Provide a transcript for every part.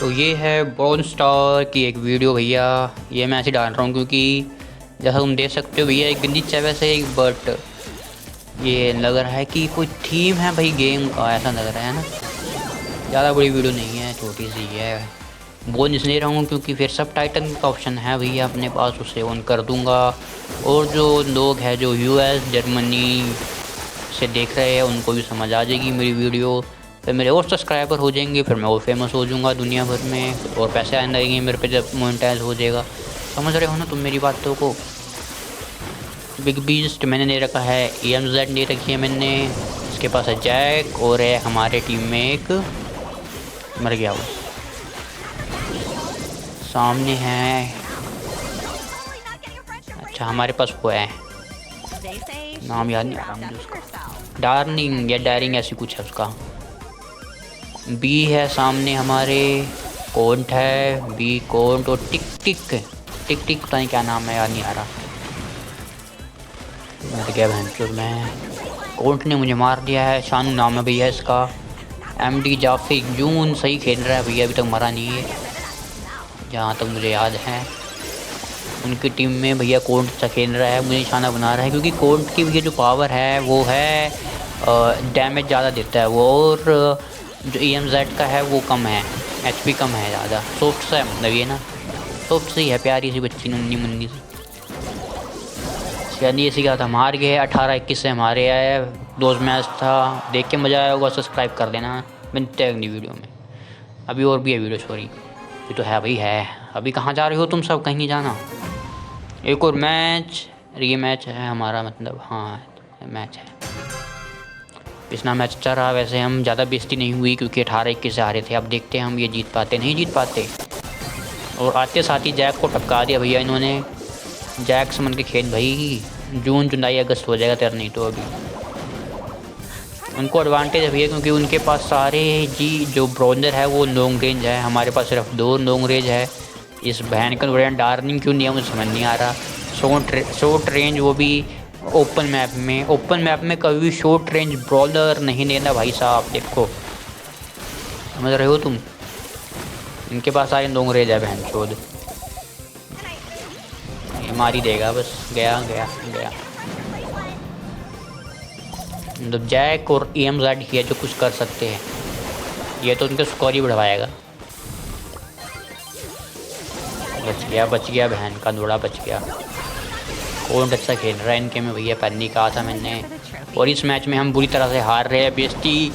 तो ये है ब्रॉन स्टार की एक वीडियो भैया। ये मैं ऐसे डाल रहा हूँ क्योंकि जैसा तुम देख सकते हो भैया, एक गंदी चाय से एक बट। ये लग रहा है कि कोई थीम है भाई गेम का, ऐसा लग रहा है ना। ज़्यादा बड़ी वीडियो नहीं है, छोटी सी है। बोल इसलिए रहा हूँ क्योंकि फिर सब टाइटन का ऑप्शन है भैया, अपने पास उसे ऑन कर दूँगा। और जो लोग हैं जो यूएस जर्मनी से देख रहे हैं, उनको भी समझ आ जाएगी मेरी वीडियो फिर मेरे और सब्सक्राइबर हो जाएँगे, फिर मैं और फ़ेमस हो जाऊँगा दुनिया भर में, और पैसे आने लगेंगे, मेरे पे जब मोनिटाइज हो जाएगा। समझ रहे हो ना तुम मेरी बातों को? बिग बीस्ट मैंने दे रखा है ई एम जेड दे रखी है मैंने, इसके पास है जैक और है हमारे टीम में एक, मर गया वो। सामने है। अच्छा हमारे पास वो है। नाम याद नहीं आ रहा मुझे उसका। डार्निंग या डायरिंग ऐसी कुछ है उसका। बी है सामने हमारे कोंट है बी कोंट और टिक टिक टिक टिक पता नहीं क्या नाम है, याद नहीं आ रहा। मर गया बहन मैं। कोंट ने मुझे मार दिया है, शानू नाम है भैया इसका। एम डी जाफिक जून सही खेल रहा है भैया, अभी तक मरा नहीं है। जहाँ तक मुझे याद है, उनकी टीम में भैया कोंट अच्छा खेल रहा है, मुझे निशाना बना रहा है, क्योंकि कोंट की भैया जो पावर है, वो है डैमेज ज़्यादा देता है, वो और जो ई एम जेड का है, वो कम है एच पी कम है ज़्यादा। सॉफ्ट सा है मतलब ये ना। सॉफ्ट सी है, प्यारी सी बच्ची नन्नी मुन्नी सी। यानी ऐसी क्या था हार गए, अठारह, इक्कीस से हमारे आए। दोस्त मैच था, देख के मज़ा आया होगा सब्सक्राइब कर लेना। मिलते हैं अगली वीडियो में। अभी और भी है वीडियो सॉरी ये तो है, भाई है। अभी कहाँ जा रहे हो तुम सब? कहीं जाना। एक और मैच ये मैच है हमारा मतलब हाँ मैच है। पिछला मैच अच्छा रहा, वैसे हम ज़्यादा बेस्ती नहीं हुई क्योंकि अठारह, इक्कीस से हारे थे। अब देखते हैं हम ये जीत पाते, नहीं जीत पाते। और आते साथ ही जैक को टपका दिया भैया इन्होंने। जैक समझ के खेल भाई, जून, जुलाई, अगस्त हो जाएगा तेरा, नहीं तो अभी। उनको एडवांटेज है भैया क्योंकि उनके पास सारे जी जो ब्राउज़र है, वो लॉन्ग रेंज है। हमारे पास सिर्फ़ दो लॉन्ग रेंज है। इस बहन का डार्निंग क्यों नहीं है, मुझे समझ नहीं आ रहा। शॉर्ट शॉर्ट रेंज वो भी ओपन मैप में, ओपन मैप में कभी शॉर्ट रेंज ब्रॉलर नहीं लेना भाई साहब, देखो। समझ रहे हो तुम? इनके पास आए दो रेज है बहन चोद ये मार ही देगा, बस। गया गया गया। मतलब जैक और ई एम जेड है जो कुछ कर सकते हैं। ये तो उनके स्कोर ही बढ़वाएगा। बच गया बच गया बहन, का दौड़ा बच गया। कौन अच्छा खेल रहा है इनके में। भैया पहले कहा था मैंने। और इस मैच में हम बुरी तरह से हार रहे हैं। बेस्टी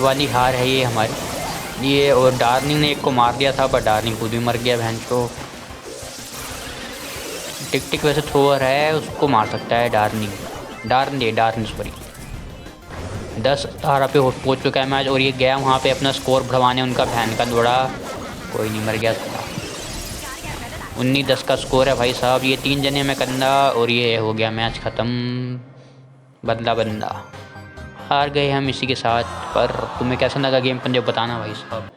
वाली हार है ये हमारी। ये और डार्निंग ने एक को मार दिया था, पर डार्निंग खुद भी मर गया बहन को। टिक टिक वैसे थ्रोअर है, उसको मार सकता है डार्निंग। डार्न डार्निंग सॉरी दस अठारह पे पहुँच चुका है मैच, और ये गया वहाँ पे अपना स्कोर बढ़वाने उनका बहन का दौड़ा। कोई नहीं, मर गया उन्नीस दस का स्कोर है भाई साहब। ये तीन जने में कंधा और ये हो गया मैच ख़त्म। बदला बंदा। हार गए हम इसी के साथ, पर तुम्हें कैसा लगा गेम पंजाब बताना भाई साहब।